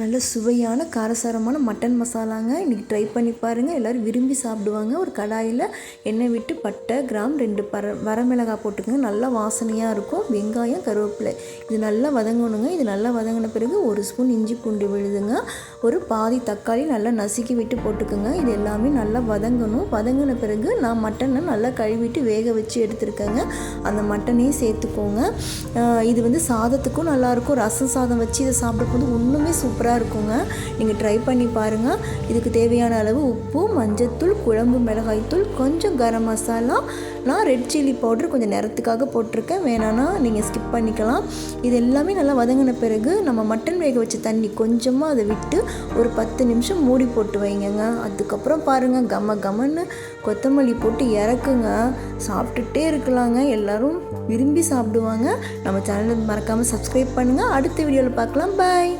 நல்ல சுவையான காரசாரமான மட்டன் மசாலாங்க. இன்றைக்கி ட்ரை பண்ணி பாருங்கள் எல்லோரும் விரும்பி சாப்பிடுவாங்க. ஒரு கடாயில் எண்ணெய் விட்டு பட்டை கிராம் ரெண்டு பர வரமிளகாய் போட்டுக்கோங்க. நல்லா வாசனையாக இருக்கும். வெங்காயம் கருவேப்பிலை. இது நல்லா வதங்கணுங்க. இது நல்லா வதங்கின பிறகு ஒரு ஸ்பூன் இஞ்சி பூண்டு விழுதுங்க. ஒரு பாதி தக்காளி நல்லா நசுக்கி விட்டு போட்டுக்கோங்க. இது எல்லாமே நல்லா வதங்கணும். வதங்கின பிறகு நான் மட்டனை நல்லா கழுவிட்டு வேக வச்சு எடுத்துருக்கேங்க. அந்த மட்டனையும் சேர்த்துக்கோங்க. இது வந்து சாதத்துக்கும் நல்லாயிருக்கும் ரசம் சாதம் வச்சு இதை சாப்பிடும்போது இன்னுமே சூப்பராக இருக்குங்க. நீங்கள் ட்ரை பண்ணி பாருங்கள் இதுக்கு தேவையான அளவு உப்பு மஞ்சத்தூள் குழம்பு மிளகாய்த்தூள் கொஞ்சம் கரம் மசாலா. நான் ரெட் சில்லி பவுடர் கொஞ்சம் நேரத்துக்காக போட்டிருக்கேன். வேணான்னா நீங்கள் ஸ்கிப் பண்ணிக்கலாம். இது எல்லாமே நல்லா வதங்கின பிறகு நம்ம மட்டன் வேக வச்ச தண்ணி கொஞ்சமாக அதை விட்டு ஒரு பத்து நிமிஷம் மூடி போட்டு வைங்கங்க. அதுக்கப்புறம் பாருங்கள் கம கமன்னு கொத்தமல்லி போட்டு இறக்குங்க. சாப்பிட்டுட்டே இருக்கலாங்க. எல்லோரும் விரும்பி சாப்பிடுவாங்க. நம்ம சேனலை மறக்காமல் சப்ஸ்கிரைப் பண்ணுங்கள் அடுத்த வீடியோவில் பார்க்கலாம். பாய்